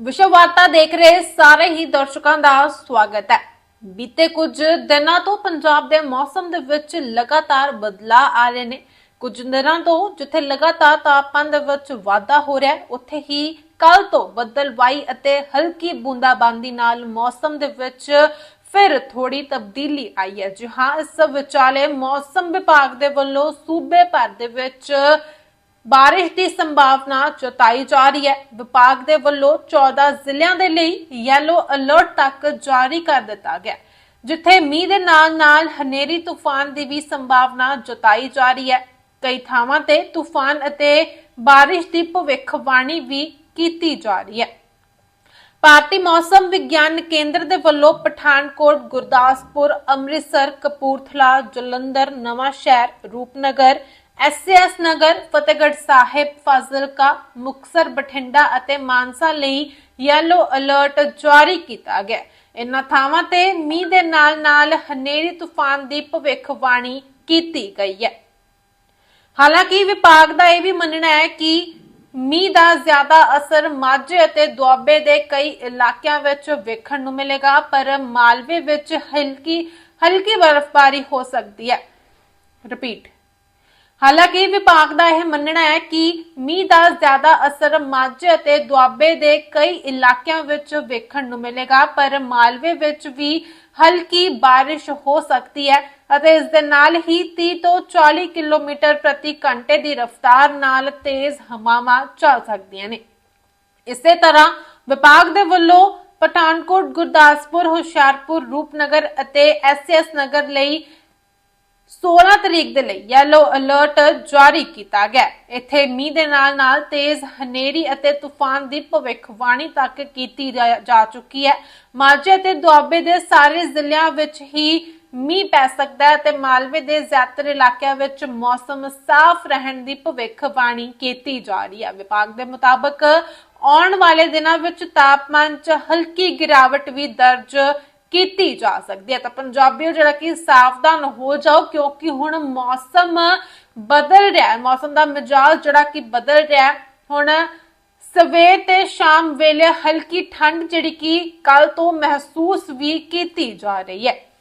ਵਿਸ਼ਵ ਵਾਰਤਾ ਦੇਖ ਰਹੇ ਸਾਰੇ ਹੀ ਦਰਸ਼ਕਾਂ ਦਾ ਸਵਾਗਤ ਹੈ। ਬੀਤੇ ਕੁਝ ਦਿਨਾਂ ਤੋਂ ਪੰਜਾਬ ਦੇ ਮੌਸਮ ਦੇ ਵਿੱਚ ਲਗਾਤਾਰ ਬਦਲਾਅ ਆ ਰਹੇ ਨੇ। ਕੁਝ ਦਿਨਾਂ ਤੋਂ ਜਿੱਥੇ ਲਗਾਤਾਰ ਤਾਪਮਾਨ ਦੇ ਵਿੱਚ ਵਾਧਾ ਹੋ ਰਿਹਾ ਹੈ, ਉੱਥੇ ਹੀ ਕੱਲ ਤੋਂ ਬੱਦਲਵਾਈ ਅਤੇ ਹਲਕੀ ਬੂੰਦਾਬਾਂਦੀ ਨਾਲ ਮੌਸਮ ਦੇ ਵਿੱਚ ਫਿਰ ਥੋੜੀ ਤਬਦੀਲੀ ਆਈ ਹੈ। ਜੀ ਹਾਂ, ਇਸ ਵਿਚਾਲੇ ਮੌਸਮ ਵਿਭਾਗ ਦੇ ਵੱਲੋਂ ਸੂਬੇ ਭਰ ਦੇ ਵਿੱਚ ਬਾਰਿਸ਼ ਦੀ ਸੰਭਾਵਨਾ ਜਤਾਈ ਜਾ ਰਹੀ ਹੈ। ਵਿਭਾਗ ਦੇ ਵੱਲੋਂ 14 ਜ਼ਿਲ੍ਹਿਆਂ ਦੇ ਲਈ ਯੈਲੋ ਅਲਰਟ ਤੱਕ ਜਾਰੀ ਕਰ ਦਿੱਤਾ ਗਿਆ ਜਿੱਥੇ ਮੀਂਹ ਦੇ ਨਾਲ-ਨਾਲ ਹਨੇਰੀ ਤੂਫਾਨ ਦੀ ਵੀ ਸੰਭਾਵਨਾ ਜਤਾਈ ਜਾ ਰਹੀ ਹੈ। ਕਈ ਥਾਵਾਂ ਤੇ ਤੂਫਾਨ ਅਤੇ ਬਾਰਿਸ਼ ਦੀ ਭਵਿੱਖਬਾਣੀ ਵੀ ਕੀਤੀ ਜਾ ਰਹੀ ਹੈ। ਭਾਰਤੀ ਮੌਸਮ ਵਿਗਿਆਨ ਕੇਂਦਰ ਦੇ ਵੱਲੋਂ ਪਠਾਨਕੋਟ, ਗੁਰਦਾਸਪੁਰ, ਅੰਮ੍ਰਿਤਸਰ, ਕਪੂਰਥਲਾ, ਜਲੰਧਰ ਨਵਾਂ ਸ਼ਹਿਰ ਰੂਪਨਗਰ ਐਸਐਸ ਨਗਰ, ਫਤਿਹਗੜ੍ਹ ਸਾਹਿਬ, ਫਾਜ਼ਿਲਕਾ ਮੁਕਸਰ ਬਠਿੰਡਾ ਅਤੇ ਮਾਨਸਾ ਲਈ ਯੈਲੋ ਅਲਰਟ ਜਾਰੀ ਕੀਤਾ ਗਿਆ। ਇਨ੍ਹਾਂ ਥਾਵਾਂ ਤੇ ਮੀਂਹ ਦੇ ਨਾਲ-ਨਾਲ ਹਨੇਰੀ ਤੂਫਾਨ ਦੀ ਭਵਿੱਖਬਾਣੀ ਕੀਤੀ ਗਈ ਹੈ। ਹਾਲਾਂਕਿ ਵਿਭਾਗ ਦਾ ਇਹ ਵੀ ਮੰਨਣਾ ਹੈ ਕਿ ਮੀਂਹ ਦਾ ਜ਼ਿਆਦਾ ਅਸਰ ਮਾਝੇ ਅਤੇ ਦੁਆਬੇ ਦੇ ਕਈ ਇਲਾਕਿਆਂ ਵਿੱਚ ਵੇਖਣ ਨੂੰ ਮਿਲੇਗਾ, ਪਰ ਮਾਲਵੇ ਵਿੱਚ ਹਲਕੀ ਹਲਕੀ ਬਰਫ਼ਬਾਰੀ ਹੋ ਸਕਦੀ ਹੈ। ਰਿਪੀਟ। ਹਾਲਾਂਕਿ ਵਿਭਾਗ ਦਾ ਇਹ ਮੰਨਣਾ ਹੈ ਕਿ ਮੀਂਹ ਦਾ ਜ਼ਿਆਦਾ ਅਸਰ ਮਾਝੇ ਅਤੇ ਦੁਆਬੇ ਦੇ ਕਈ ਇਲਾਕਿਆਂ ਵਿੱਚ ਵੇਖਣ ਨੂੰ ਮਿਲੇਗਾ, ਪਰ ਮਾਲਵੇ ਵਿੱਚ ਵੀ ਹਲਕੀ ਬਾਰਿਸ਼ ਹੋ ਸਕਦੀ ਹੈ ਅਤੇ ਇਸ ਦੇ ਨਾਲ ਹੀ 30 ਤੋਂ 40 ਕਿਲੋਮੀਟਰ ਪ੍ਰਤੀ ਘੰਟੇ ਦੀ ਰਫ਼ਤਾਰ ਨਾਲ ਤੇਜ਼ ਹਵਾਵਾਂ ਚੱਲ ਸਕਦੀਆਂ ਨੇ। ਇਸੇ ਤਰ੍ਹਾਂ ਵਿਭਾਗ ਦੇ ਵੱਲੋਂ ਪਠਾਨਕੋਟ, ਗੁਰਦਾਸਪੁਰ, ਹੁਸ਼ਿਆਰਪੁਰ, ਰੂਪਨਗਰ ਅਤੇ ਐਸਐਸ ਨਗਰ ਲਈ 16 ਤਰੀਕ ਦੇ ਲਈ ਯੈਲੋ ਅਲਰਟ ਜਾਰੀ ਕੀਤਾ ਗਿਆ। ਇੱਥੇ ਮੀਂਹ ਦੇ ਨਾਲ ਨਾਲ ਤੇਜ਼ ਹਨੇਰੀ ਅਤੇ ਤੂਫਾਨ ਦੀ ਭਵਿੱਖਬਾਣੀ ਤੱਕ ਕੀਤੀ ਜਾ ਚੁੱਕੀ ਹੈ। ਮਾਝੇ ਤੇ ਦੁਆਬੇ ਦੇ ਸਾਰੇ ਜ਼ਿਲ੍ਹਿਆਂ ਵਿੱਚ ਹੀ ਮੀਂਹ ਪੈ ਸਕਦਾ ਹੈ ਤੇ ਮਾਲਵੇ ਦੇ ਜ਼ਿਆਦਾਤਰ ਇਲਾਕਿਆਂ ਵਿੱਚ ਮੌਸਮ ਸਾਫ਼ ਰਹਿਣ ਦੀ ਭਵਿੱਖਬਾਣੀ ਕੀਤੀ ਜਾ ਰਹੀ ਹੈ। ਵਿਭਾਗ ਦੇ ਮੁਤਾਬਕ ਆਉਣ ਵਾਲੇ ਦਿਨਾਂ ਵਿੱਚ ਤਾਪਮਾਨ 'ਚ ਹਲਕੀ ਗਿਰਾਵਟ ਵੀ ਦਰਜ ਕੀਤੀ ਜਾ ਸਕਦੀ ਹੈ। ਤਾਂ ਪੰਜਾਬੀਓ, ਜਿਹੜਾ ਕਿ ਸਾਵਧਾਨ ਹੋ ਜਾਓ ਕਿਉਂਕਿ ਹੁਣ ਮੌਸਮ ਬਦਲ ਰਿਹਾ ਹੈ। ਮੌਸਮ ਦਾ ਮਿਜਾਜ ਜਿਹੜਾ ਕਿ ਬਦਲ ਰਿਹਾ ਹੈ। ਹੁਣ ਸਵੇਰ ਤੇ ਸ਼ਾਮ ਵੇਲੇ ਹਲਕੀ ਠੰਡ ਜਿਹੜੀ ਕਿ ਕੱਲ ਤੋਂ ਮਹਿਸੂਸ ਵੀ ਕੀਤੀ ਜਾ ਰਹੀ ਹੈ।